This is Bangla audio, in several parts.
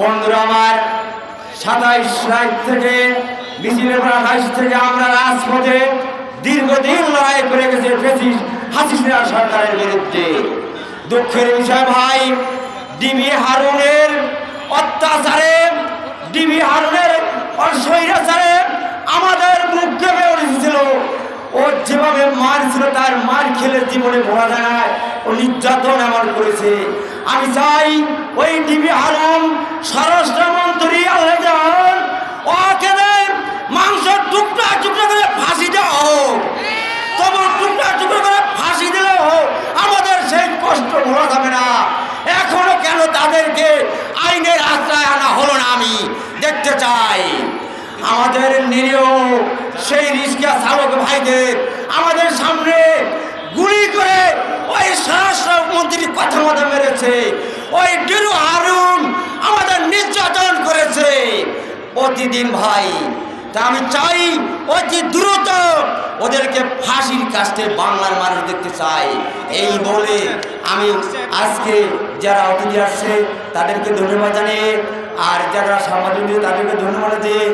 বন্ধুরা আমার, সাতাইশ তারিখ থেকে মিছিলের পর আঠাইশ থেকে আমরা রাজপথে দীর্ঘদিন লড়াই করে গেছে ফেসিস হাসিনা সরকারের বিরুদ্ধে। দুঃখের বিষয় ভাই, ডিবি হারুনের অত্যাচারে, ডিবি হারুনের অসৈরাচারে আমাদের মুখ উঠেছিল। ও যেভাবে মারছিল তার মার খেলে জীবনে ভোলা যায়, ও নির্যাতন এমন করেছে। আমি চাই ওই ডিবি হারুন স্বরাষ্ট্রমন্ত্রী আল্লাহ ওকে মাংস টুকরা টুকরা করে ফাঁসি দেওয়া হোক। তবু টুকরা টুকরা করে ফাঁসি দিলে হোক, আমাদের সেই কষ্ট ভোলা যাবে না। এখনও কেন তাদেরকে আইনের আশ্রয় আনা হলো না আমি? দেখতে চাই। আমাদের নিরীহ সেই রিস্কা চালক ভাইদের, আমাদের সামনে ওই ডিরু হারুন আমাদের নির্যাতন করেছে। প্রতিদিন ভাই, তা আমি চাই অতি দ্রুত ওদেরকে ফাঁসির কাছে বাংলার মানুষ দেখতে চাই এই বলে আমি আজকে যারা অতিথি আসছে, তাদেরকে ধন্যবাদ জানিয়ে, আর যারা সাংবাদিক তাদেরকে ধন্যবাদ দিয়ে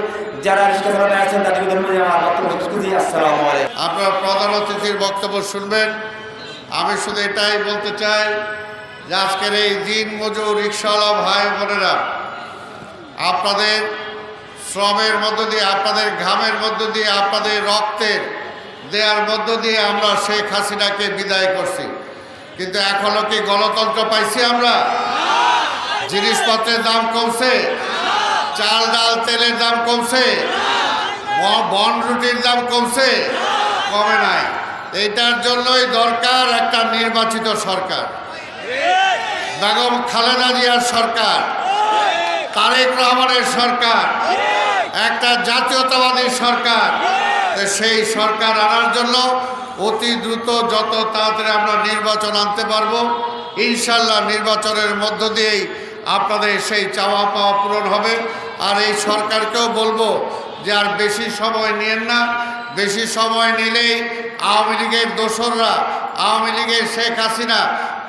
যারা রিক্সা আছেন তাদেরকে ধন্যবাদ আমার বক্তব্য শেষ করছি। আপনার প্রধান অতিথির বক্তব্য শুনবেন। আমি শুধু এটাই বলতে চাই যে আজকের এই দিন মজুর রিক্সাওয়ালা ভাই বোনেরা, আপনাদের শ্রমের মধ্য দিয়ে, আপনাদের ঘামের মধ্য দিয়ে, আপনাদের রক্তের দেয়ার মধ্য দিয়ে আমরা শেখ হাসিনাকে বিদায় করছি। কিন্তু এখনও কি গণতন্ত্র পাইছি আমরা? জিনিসপত্রের দাম কমছে। চাল, ডাল, তেলের দাম কমছে। বন রুটির দাম কমছে। কমে নাই। এইটার জন্যই দরকার একটা নির্বাচিত সরকার। বেগম খালেদা জিয়ার সরকার, তারেক রহমানের সরকার, একটা জাতীয়তাবাদী সরকার। সেই সরকার আনার জন্য অতি দ্রুত যত তাড়াতাড়ি আমরা নির্বাচন আনতে পারব ইনশাল্লাহ নির্বাচনের মধ্য দিয়েই আপনাদের সেই চাওয়া পাওয়া পূরণ হবে। আর এই সরকারকেও বলব যে আর বেশি সময় নিয়েন না। বেশি সময় নিলেই আওয়ামী লীগের দোসররা, আওয়ামী লীগের শেখ হাসিনা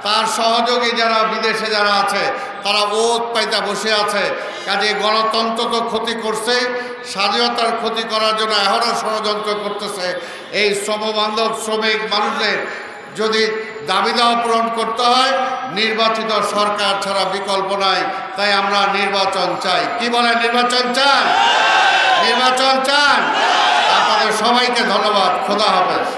তার সহযোগী যারা বিদেশে যারা আছে, তারা ওত পাইতা বসে আছে। কাজে গণতন্ত্র তো ক্ষতি করছে, স্বাধীনতার ক্ষতি করার জন্য এখনও ষড়যন্ত্র করতেছে। এই শ্রমবান্ধব শ্রমিক মানুষদের যদি দাবি দাওয়া পূরণ করতে হয়, নির্বাচিত সরকার ছাড়া বিকল্প নাই। তাই আমরা নির্বাচন চাই। কি বলে নির্বাচন চান? নির্বাচন চান? আপনাদের সবাইকে ধন্যবাদ। খোদা হাফেজ।